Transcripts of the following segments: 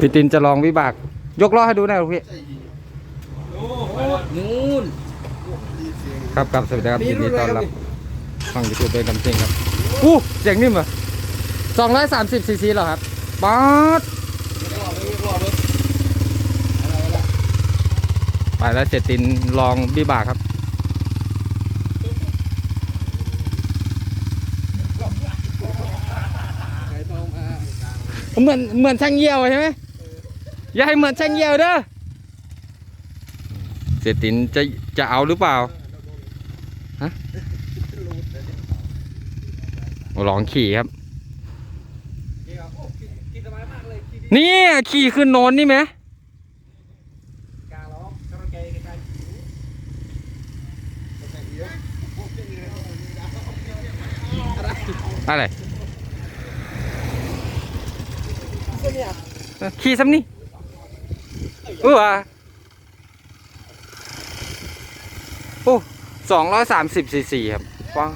พี่ตินจะลองวิบาก ยกล้อให้ดูหน่อยลูกพี่โอ้โหนู่นครับครับสวัสดีครับยินดีต้อนรับฟังยูทูบเป็นคำจริงครับอู้เสียงนิ่มเหรอสองร้อยสามสิบซีซีเหรอครับป๊าดไปแล้วเจตินลองวิบากครับ ไก่ทองมา เหมือนเหมือนช่างเยี่ยวใช่ไหมอย่าให้เหมือนช่างเยี่ยวเด้อเจตินจะจะเอาหรือเปล่าฮะลองขี่ครับ นี่ขี่ขึ้นโนนนี่ไหมอะไร ขี่ซ้ำนี่เออโอ้สองร้อยสามสิบซีซีครับว้าว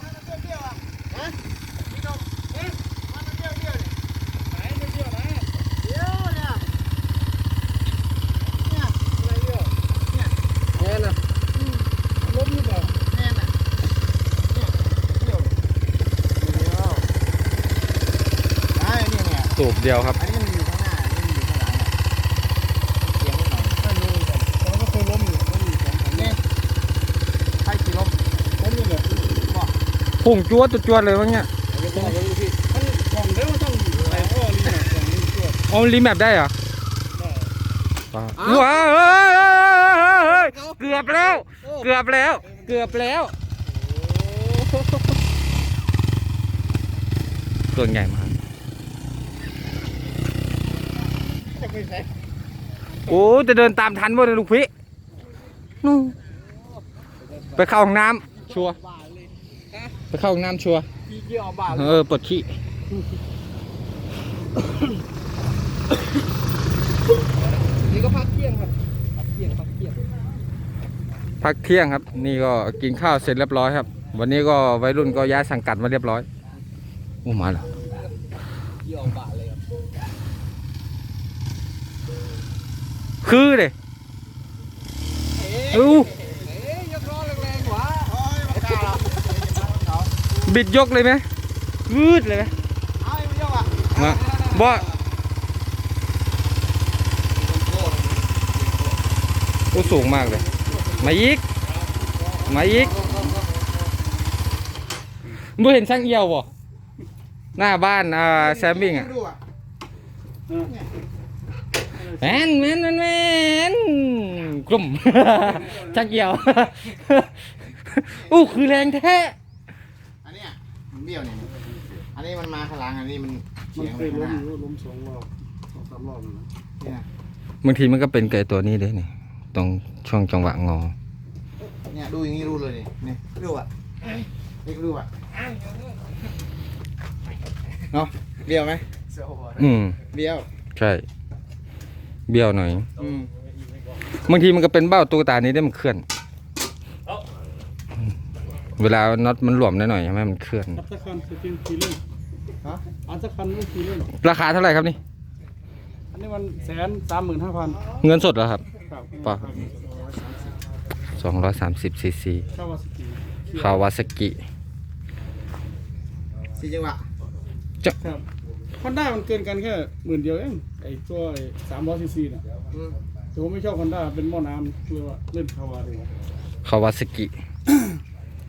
สูบเดียวครับ อันนี้มันอยู่ข้างหน้าอันนี้มันอยู่ข้างหลังเสียงนิดหน่อย เราก็เคยล้มอยู่ล้มอยู่สองสาม นี่ใครขี่รถ ล้มอยู่เลย พุ่งจวดจวดเลยวะเนี่ยเดี๋ยวผมเอาไปดูพี่มันกล่องเดี๋ยวมันต้องใส่ท่อนี่เนี่ยกล่องนี้ตัวเอารีแมปได้เหรอได้ว้าวเฮ้ยเฮ้ยเฮ้ยเกือบแล้ว เกือบแล้ว เกือบแล้วเครื่องใหญ่มากจะไม่ใส่โอ้จะเดินตามทันบ่เนี่ยลูกพี่นู่นไปเข้าห้องน้ำชัวร์บ้าเลย ไปเข้าห้องน้ำชัวร์ขี่เกี่ยวบ้าเลยเออปวดขี้ นี่ก็พักเที่ยงครับพักเที่ยงพักเที่ยงพักเที่ยงครับ นี่ก็กินข้าวเสร็จเรียบร้อยครับ วันนี้ก็วัยรุ่นก็ย้ายสังกัดมาเรียบร้อยโอ้มาแล้วเกี่ยวบ้าเลยครับคือเลยเอ๊ะอู้เอ๊ะยกล้อแรงๆกว่าโอ้ยไม่กล้าหรอกเอา บิดยกเลยไหมวืดเลยไหมเอาไม่ยกอะมาบ่โอ้สูงมากเลย มาอีก มาอีกบ่เห็นช่างเอี่ยวบ่หน้าบ้านอ่าแซมบิ้งอะดูอะแมนแมนแมนแมนกลุ่มช่างเอี่ยว อู้คือแรงแท้อันเนี้ยมัน เบี้ยวเนี่ยอันนี้มันมาข้างหลังอันนี้มันมัเฉีนยงเคไปยข้างล้หมน้าอยู่ล้มสองรอบสองสามรอบนะเนี่ยบางทีมันก็เป็นไก่ตัวนี้เด้นี่ตรงช่วงจังหวะงอ เนี่ยดูอย่างนี้รู้เลยนี่นี่ดูอะนี่ดูอะเนาะเบี้ยวไหมอืม เบี้ยวใช่ เบี้ยวหน่อย อืมบางทีมันก็เป็นเบ้าตุ๊กตานี้ได้มันเคลื่อน เวลาน็อตมันหลวมหน่อยๆใช่ไหมมันเคลื่อน อัพสักคันสกินขี่เล่นฮะอัพสักคันไม่ขี่เล่นราคาเท่าไหร่ครับนี่ อันนี้มันแสนสามหมื่นห้าพันเงินสดเหรอครับ ครับป่ะ230ซีซีคาวาสกิคาวาซากิสี่จังหวะครับฮอนด้ามันเกินกันแค่หมื่นเดียวเองไอตัวสามร้อยซีซีน่ะอืมแต่ผมไม่ชอบฮอนด้าเป็นหม้อน้ำเลยว่าเล่นคาวาดีกว่าคาวาซากิฮ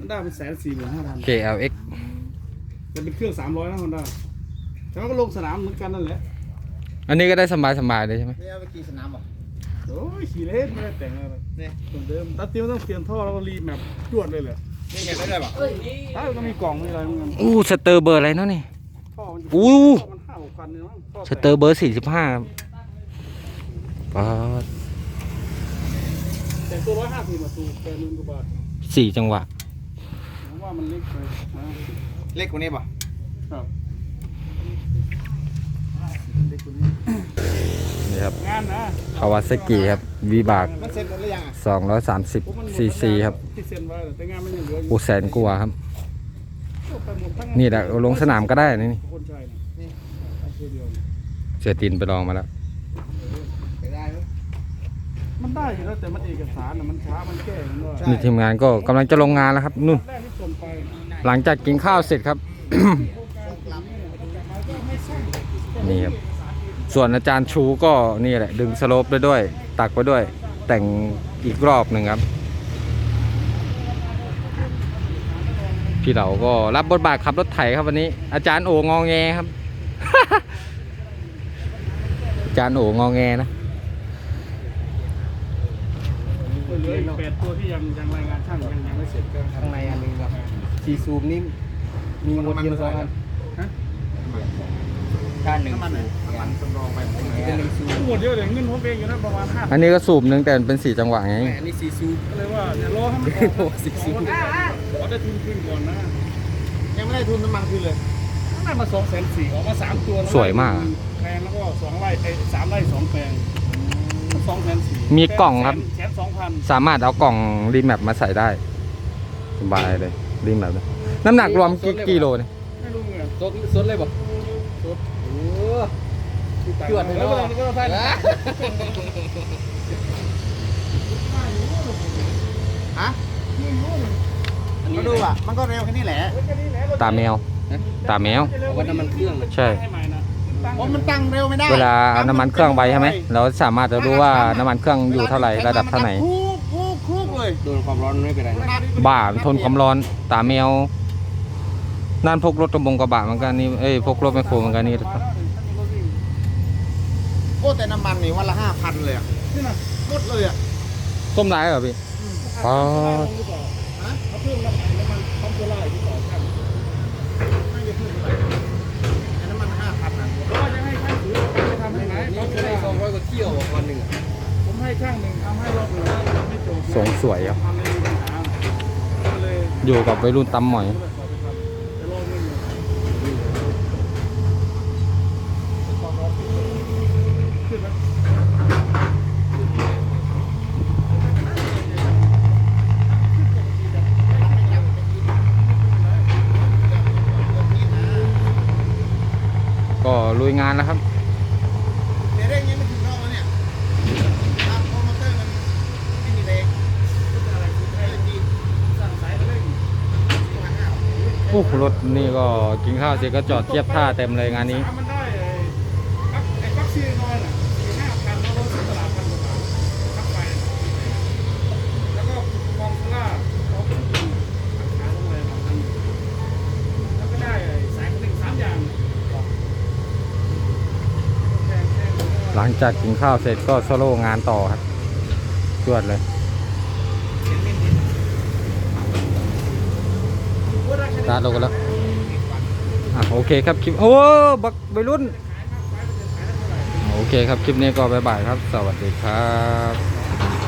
อนด้าเป็นแสนสี่หมื่นห้าพัน KLX แต่เป็นเครื่องสามร้อยนะฮอนด้าแต่ว่าก็ลงสนามเหมือนกันนั่นแหละ อันนี้ก็ได้สบายสบายๆเลยใช่ไหมไม่เอาไปกี่สนามบ่โอ้ยขี่เล่นไม่ได้แต่งอะไรนี่เหมือนเดิมตัดเตียวต้องเปลี่ยนท่อแล้วก็รีแมปจวดเลยแหละนี่เห็นไม่ได้บ่ถ้าก็มีกล่องมีอะไรเหมือนกันอู้สเตอร์เบอร์อะไรเนาะนี่ ท่อมันอู้ ท่อมันห้าหกพันเนี่ยมั้งท่อสเตอร์เบอร์สี่สิบห้าป๊าดแต่ตัวร้อยห้าสิบมาสูแปดหมื่นกว่าบาทสี่จังหวะผ มว่ามันเล็กไปนะเล็กกว่านี้บ่ครับเล็กกว่านี้นี่ครับงานนะคาวาซากิครับวีบากมันเสร็จหมดหรือยังอะสองร้อยสามสิบผมมันหมดซีซีครับที่เซ็นไว้แต่งานมันยังเหลืออยู่อูแสนกว่าครับ ไปหมดทั้งนี่แหละลงสนามก็ได้นะนี่คนใช่นะนี่เอาตัวเดียวเสียตินไปลองมาแล้วไปได้ไหม มันได้อยู่แล้วแต่มันเอกสารน่ะมันช้ามันแก้มันว่านี่ทีมงานก็กำลังจะลงงานแล้วครับนู่น แรกที่ส่งไปหลังจากกินข้าวเสร็จครับ นี่ครับ ส่วนอาจารย์ชูก็นี่แหละ ดึงสโลปไปด้วย ตักไปด้วย แต่งอีกรอบหนึ่งครับ พี่เหลาก็รับบทบาทขับรถไถครับวันนี้ อาจารย์โององแงครับ อาจารย์โององแงนะ เหลืออีก แปดตัวที่ยังยังรายงานช่างยังยังไม่เสร็จก็ข้างในอันหนึงครับสีซูมนี่มีหมดเดียวสองอันฮะด้านหนึ่งน้ำมันน้ำมันสำรองไปเป็นหนึ่งซูมหมดเยอะเลยเงินผมเองอยู่นะประมาณห้าอันนี้ก็สูบหนึ่งแต่มันเป็นสี่จังหวะไงอันนี้สีซูมก็เลยว่าเดี๋ยวรอให้มันออกโอ้สิบสิบขอได้ทุนขึ้นก่อนนะยังไม่ได้ทุนน้ำมันคืนเลยได้มาสองแสนสี่ออกมาสามตัวแล้วสวยมาก แปลงแล้วก็สองไร่ไอ้สามไร่สองแปลง สองแสนสี่มีกล่องครับ แสนสองพันสามารถเอากล่องรีแมปมาใส่ได้ สบายเลยรีแมปเลยน้ำหนักรวมกี่กิโลเนี่ยไม่รู้เงินสดสดเลยบ่สดโอ้ที่ต่างจวดเลยแล้วเนาะก็ก็ได้ฮะมาดูอะ มันก็เร็วแค่นี้แหละตาแมว ตาแมวว่าน้ำมันเครื่องใช่ ให้ใหม่นะเพราะมันตั้งเร็วไม่ได้เวลาเอาน้ำมันเครื่องไปใช่ไหมเราสามารถจะรู้ว่าน้ำมันเครื่องอยู่เท่าไหร่ระดับเท่าไหร่คุกคุกคุกเลยโดนความร้อนไม่เป็นไรนะบ้ามันทนความร้อนตาแมวนั่นพวกรถกระบงกระบะเหมือนกันนี่เอ้ยพวกรถแมคโครเหมือนกันนี่โอ้แต่น้ำมันนี่วันละห้าพันเลยอะนี่นะหมดเลยอะส้มได้เหรอพี่อ๋อเขาเพิ่มน้ำมันน้ำมันพร้อมตัวไล่ที่ต่อ เที่ยวอะวันหนึ่งอะผมให้ช่างหนึ่งทำให้รอบหนึ่งไม่จบทรงสวยครับทำไม่มีปัญหาก็เลยอยู่กับวัยรุ่นตำหมอย จะรอเงินอยู่ขึ้นไหมก็ลุยงานแล้วครับ เดี๋ยวเร่งยังไม่ถึงรอบแล้วเนี่ยตามโปรโมเตอร์มันไม่มีแรงเออจีน สั่งสายเร่ง สี่พันห้า โอ้ รถนี่ก็กินข้าวเสร็จก็จอดเทียบท่าเต็มเลยงานนี้ มันได้ไอ้ปักไอ้ปักซีน้อยน่ะสี่ห้าพันแล้วรถตลาดพันกว่าบาทปักไปแล้วก็มองสลาเขาขึ้นขาลงเลยบางอันแล้วก็ได้สายเร่งสามอย่างหลังจากกินข้าวเสร็จก็โซโล่งานต่อครับจวดเลยส ตาร์ทลงกันแล้วอะโอเคครับคลิปโอ้บักไปรุ่น โอเคครับคลิปนี้ก็บายบายครับ สวัสดีครับ